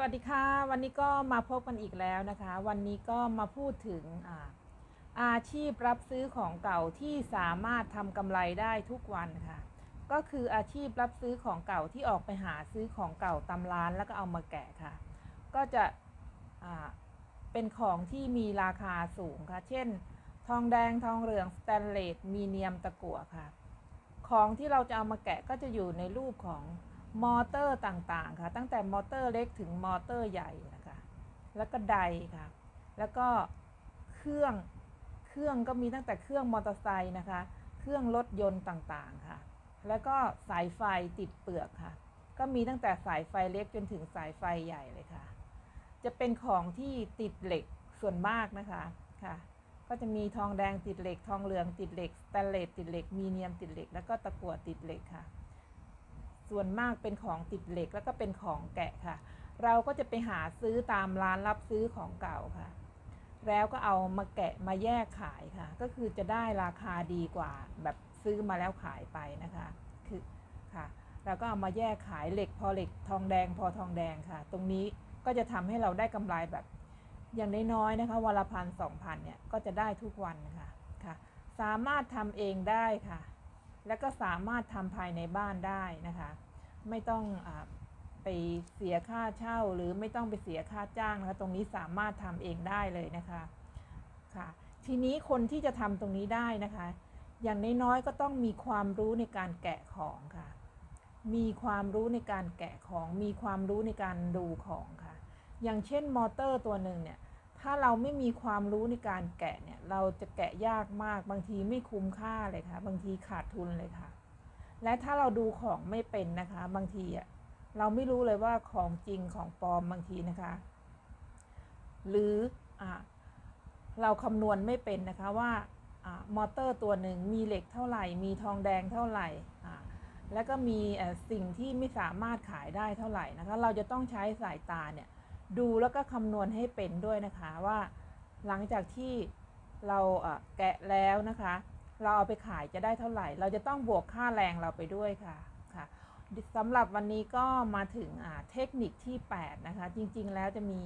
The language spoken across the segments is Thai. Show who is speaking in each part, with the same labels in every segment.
Speaker 1: วัสดีค่ะ วันนี้ก็มาพบกันอีกแล้วนะคะ วันนี้ก็มาพูดถึงอาอาชีพรับซื้อของเก่าที่สามารถทำกำไรได้ทุกวันค่ะ ก็คืออาชีพรับซื้อของเก่าที่ออกไปหาซื้อของเก่าตามร้านแล้วก็เอามาแกะค่ะ ก็จะเป็นของที่มีราคาสูงค่ะ เช่น ทองแดงทองเหลืองสแตนเลสมีเนียมตะกั่วค่ะ ของที่เราจะเอามาแกะก็จะอยู่ในรูปของ มอเตอร์ต่างๆค่ะ ตั้งแต่มอเตอร์เล็กถึงมอเตอร์ใหญ่นะคะแล้วก็ไดค่ะ แล้วก็เครื่องเครื่องก็มีตั้งแต่เครื่องมอเตอร์ไซค์นะคะ เครื่องรถยนต์ต่างๆค่ะ แล้วก็สายไฟติดเปลือกค่ะ ก็มีตั้งแต่สายไฟเล็กจนถึงสายไฟใหญ่เลยค่ะ จะเป็นของที่ติดเหล็กส่วนมากนะคะค่ะ ก็จะมีทองแดงติดเหล็ก ทองเหลืองติดเหล็กสแตนเลสติดเหล็กมีเนียมติดเหล็ก แล้วก็ตะกั่วติดเหล็กค่ะ ส่วนมากเป็นของติดเหล็กแล้วก็เป็นของแกะค่ะ เราก็จะไปหาซื้อตามร้านรับซื้อของเก่าค่ะ แล้วก็เอามาแกะมาแยกขายค่ะ ก็คือจะได้ราคาดีกว่า แบบซื้อมาแล้วขายไปนะคะคือค่ะเราก็เอามาแยกขายเหล็กพอเหล็กทองแดงพอทองแดงค่ะ ตรงนี้ก็จะทำให้เราได้กำไรแบบอย่างน้อยๆนะคะวันละพันสองพันเนี่ยก็จะได้ทุกวันนะคะค่ะ สามารถทำเองได้ค่ะ แล้วก็สามารถทำภายในบ้านได้นะคะ ไม่ต้องอไปเสียค่าเช่าหรือไม่ต้องไปเสียค่าจ้างนะคะ ตรงนี้สามารถทำเองได้เลยนะคะค่ะ ทีนี้คนที่จะทำตรงนี้ได้นะคะ อย่างน้อยๆก็ต้องมีความรู้ในการแกะของค่ะ มีความรู้ในการแกะของ มีความรู้ในการดูของค่ะ อย่างเช่นมอเตอร์ตัวหนึ่งเนี่ย ถ้าเราไม่มีความรู้ในการแกะเนี่ย เราจะแกะยากมาก บางทีไม่คุ้มค่าเลยค่ะ บางทีขาดทุนเลยค่ะ และถ้าเราดูของไม่เป็นนะคะ บางทีอะเราไม่รู้เลยว่าของจริงของปลอมบางทีนะคะ หรืออ่าเราคำนวณไม่เป็นนะคะว่าอามอเตอร์ตัวหนึ่งมีเหล็กเท่าไหร่ มีทองแดงเท่าไหร่อ่าแล้วก็มีอ่อสิ่งที่ไม่สามารถขายได้เท่าไหร่นะคะ เราจะต้องใช้สายตาเนี่ย ดูแล้วก็คำนวณให้เป็นด้วยนะคะว่า หลังจากที่เราแกะแล้วนะคะ เราเอาไปขายจะได้เท่าไหร่ เราจะต้องบวกค่าแรงเราไปด้วยค่ะค่ะสำหรับวันนี้ก็มาถึงเทคนิคที่ 8 นะคะ จริงๆแล้วจะมี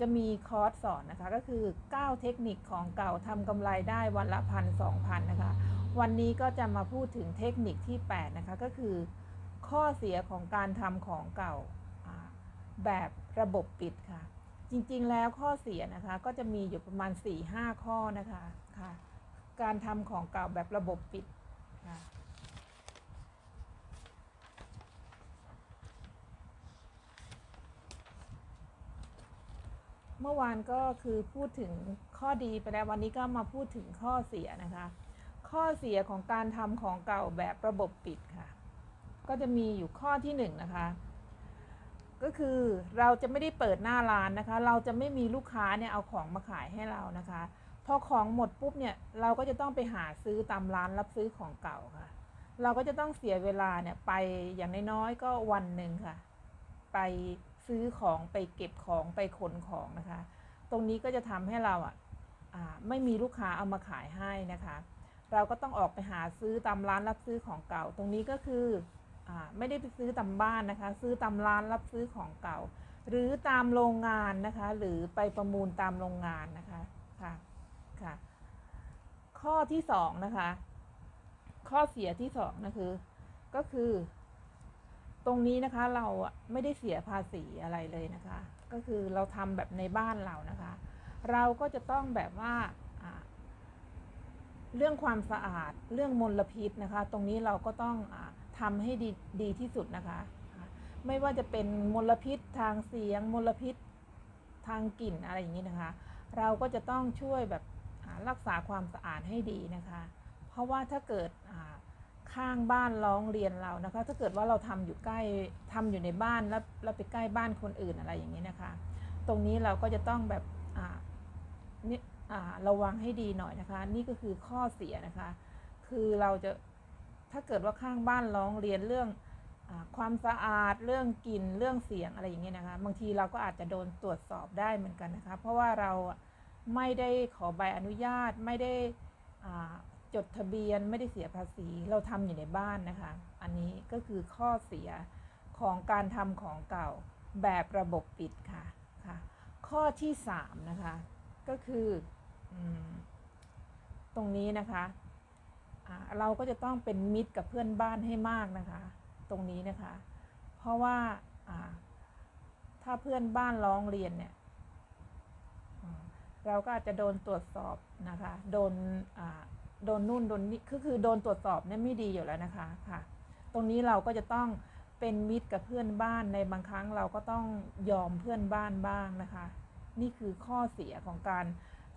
Speaker 1: จะมีคอร์สสอนนะคะ ก็คือ 9 เทคนิคของเก่าทำกำไรได้วันละพันสองพันนะคะ วันนี้ก็จะมาพูดถึงเทคนิคที่ 8 นะคะ ก็คือ ข้อเสียของการทำของเก่า แบบระบบปิดค่ะ จริงๆแล้วข้อเสียนะคะ ก็จะมีอยู่ประมาณ 4-5 ข้อนะคะค่ะ การทำของเก่าแบบระบบปิดค่ะเมื่อวานก็คือพูดถึงข้อดีไปแล้ววันนี้ก็มาพูดถึงข้อเสียนะคะ ข้อเสียของการทำของเก่าแบบระบบปิดค่ะ ก็จะมีอยู่ข้อที่หนึ่งนะคะ ก็คือเราจะไม่ได้เปิดหน้าร้านนะคะ เราจะไม่มีลูกค้าเนี่ยเอาของมาขายให้เรานะคะ พอของหมดปุ๊บเนี่ยเราก็จะต้องไปหาซื้อตามร้านรับซื้อของเก่าค่ะ เราก็จะต้องเสียเวลาเนี่ยไปอย่างน้อยๆก็วันหนึ่งค่ะ ไปซื้อของไปเก็บของไปขนของนะคะ ตรงนี้ก็จะทำให้เราอะอ่าไม่มีลูกค้าเอามาขายให้นะคะ เราก็ต้องออกไปหาซื้อตามร้านรับซื้อของเก่า ตรงนี้ก็คือ ไม่ได้ไปซื้อตามบ้านนะคะ ซื้อตามร้านรับซื้อของเก่า หรือตามโรงงานนะคะ หรือไปประมูลตามโรงงานนะคะค่ะค่ะ ข้อที่สองนะคะ ข้อเสียที่สองนะคือ ก็คือ ตรงนี้นะคะเราไม่ได้เสียภาษีอะไรเลยนะคะ ก็คือเราทำแบบในบ้านเรานะคะ เราก็จะต้องแบบว่าเรื่องความสะอาดเรื่องมลพิษนะคะ ตรงนี้เราก็ต้องอ ทำให้ดีดีที่สุดนะคะ ไม่ว่าจะเป็นมลพิษทางเสียงมลพิษทางกลิ่นอะไรอย่างนี้นะคะ เราก็จะต้องช่วยแบบรักษาความสะอาดให้ดีนะคะ เพราะว่าถ้าเกิดข้างบ้านร้องเรียนเรานะคะ ถ้าเกิดว่าเราทำอยู่ใกล้ทำอยู่ในบ้านแล้วแล้วไปใกล้บ้านคนอื่นอะไรอย่างนี้นะคะ ตรงนี้เราก็จะต้องแบบนี่ระวังให้ดีหน่อยนะคะ นี่ก็คือข้อเสียนะคะ คือเราจะ ถ้าเกิดว่าข้างบ้านร้องเรียนเรื่องอความสะอาดเรื่องกลิ่นเรื่องเสียงอะไรอย่างเงี้ยนะคะ บางทีเราก็อาจจะโดนตรวจสอบได้เหมือนกันนะคะ เพราะว่าเราไม่ได้ขอใบอนุญาตไม่ได้จดทะเบียนไม่ได้เสียภาษีเราทำอยู่ในบ้านนะคะ อันนี้ก็คือข้อเสียของการทำของเก่าแบบระบบปิดค่ะค่ะข้อที่สามนะคะก็คืออตรงนี้นะคะ เราก็จะต้องเป็นมิตรกับเพื่อนบ้านให้มากนะคะ ตรงนี้นะคะ เพราะว่าถ้าเพื่อนบ้านร้องเรียนเนี่ยเราก็อาจจะโดนตรวจสอบนะคะ โดนโดนนู่นโดนนี่คือคือโดนตรวจสอบเนี่ยไม่ดีอยู่แล้วนะคะค่ะ ตรงนี้เราก็จะต้องเป็นมิตรกับเพื่อนบ้านในบางครั้งเราก็ต้องยอมเพื่อนบ้านบ้างนะคะ นี่คือข้อเสียของการ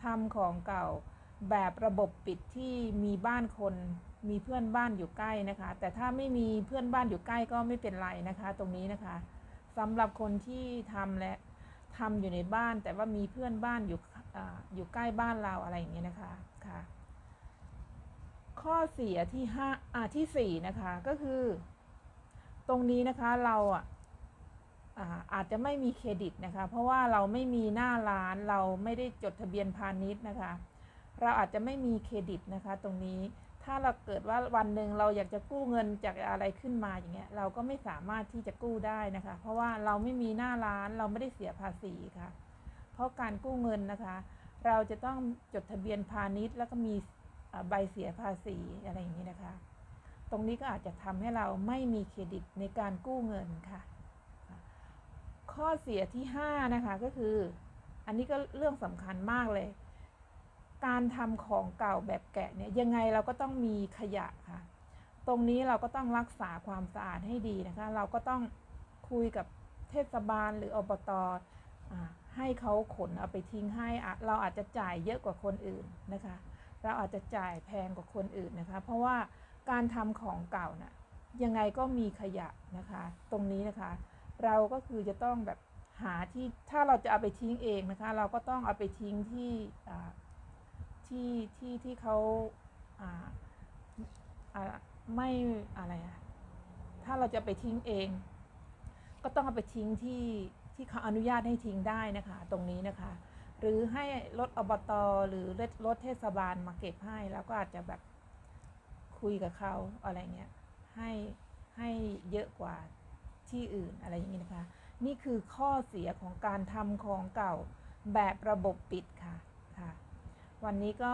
Speaker 1: ทำของเก่า แบบระบบปิดที่มีบ้านคน มีเพื่อนบ้านอยู่ใกล้นะคะ แต่ถ้าไม่มีเพื่อนบ้านอยู่ใกล้ก็ไม่เป็นไรนะคะ ตรงนี้นะคะสำหรับคนที่ทำและทำอยู่ในบ้าน แต่ว่ามีเพื่อนบ้านอยู่ออยู่ใกล้บ้านเราอะไรอย่างเงี้ยนะคะค่ะ ข้อเสียที่ห้าอ่าที่สี่นะคะก็คือ ตรงนี้นะคะเราอะอ่าอาจจะไม่มีเครดิตนะคะ เพราะว่าเราไม่มีหน้าร้านเราไม่ได้จดทะเบียนพาณิชย์นะคะ เราอาจจะไม่มีเครดิตนะคะ ตรงนี้ถ้าเราเกิดว่าวันหนึ่งเราอยากจะกู้เงินจากอะไรขึ้นมาอย่างเงี้ยเราก็ไม่สามารถที่จะกู้ได้นะคะ เพราะว่าเราไม่มีหน้าร้านเราไม่ได้เสียภาษีค่ะ เพราะการกู้เงินนะคะ เราจะต้องจดทะเบียนพาณิชย์ แล้วก็มีใบเสียภาษีอะไรอย่างนี้นะคะ ตรงนี้ก็อาจจะทำให้เราไม่มีเครดิตในการกู้เงินค่ะ ข้อเสียที่5นะคะก็คือ อันนี้ก็เรื่องสำคัญมากเลย การทำของเก่าแบบแกะเนี่ยยังไงเราก็ต้องมีขยะค่ะ ตรงนี้เราก็ต้องรักษาความสะอาดให้ดีนะคะ เราก็ต้องคุยกับเทศบาลหรืออบตอให้เขาขนเอาไปทิ้งให้เราอาจจะจ่ายเยอะกว่าคนอื่นนะคะ เราอาจจะจ่ายแพงกว่าคนอื่นนะคะ เพราะว่าการทำของเก่าน่ะยังไงก็มีขยะนะคะ ตรงนี้นะคะ เราก็คือจะต้องแบบหาที่ถ้าเราจะเอาไปทิ้งเองนะคะ เราก็ต้องเอาไปทิ้งที่ ที่ที่ที่เขาอ่าอ่าไม่อะไรอะถ้าเราจะไปทิ้งเอง ก็ต้องเอาไปทิ้งที่ที่เขาอนุญาตให้ทิ้งได้นะคะ ตรงนี้นะคะ หรือให้รถอบตหรือรถเทศบาลมาเก็บให้ แล้วก็อาจจะแบบคุยกับเขาอะไรเงี้ยให้ให้เยอะกว่าที่อื่นอะไรอย่างนี้นะคะ นี่คือข้อเสียของการทำของเก่าแบบระบบปิดค่ะ วันนี้ก็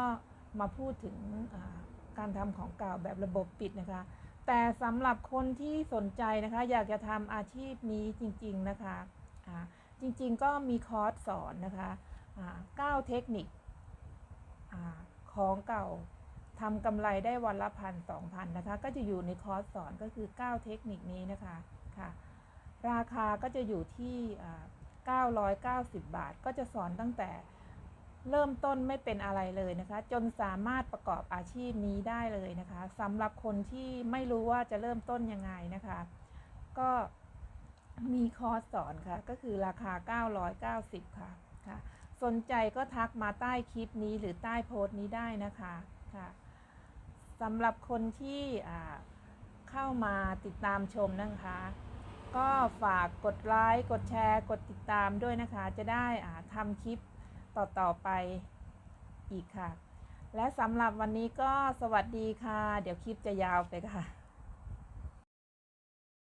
Speaker 1: มาพูดถึงการทำของเก่าแบบระบบปิดนะคะ แต่สำหรับคนที่สนใจนะคะ อยากจะทำอาชีพนี้จริง ๆ นะคะอ่าจริงๆก็มีคอร์สสอนนะคะอ่าเก้าเทคนิคอของเก่าทำกำไรได้วันละพันสองพันนะคะ ก็จะอยู่ในคอร์สสอนก็คือ 9 เทคนิคนี้นะคะค่ะ ราคาก็จะอยู่ที่อ่า990 บาท ก็จะสอนตั้งแต่ เริ่มต้นไม่เป็นอะไรเลยนะคะ จนสามารถประกอบอาชีพนี้ได้เลยนะคะสำหรับคนที่ไม่รู้ว่าจะเริ่มต้นยังไงนะคะ ก็มีคอร์สสอนค่ะ ก็คือราคา 990 ค่ะค่ะ สนใจก็ทักมาใต้คลิปนี้หรือใต้โพสต์นี้ได้นะคะค่ะสำหรับคนที่เข้ามาติดตามชมนะคะ ก็ฝากกดไลค์กดแชร์ กดติดตามด้วยนะคะ จะได้ทำคลิป ต่อๆไปอีกค่ะ และสำหรับวันนี้ก็สวัสดีค่ะ เดี๋ยวคลิปจะยาวไปค่ะ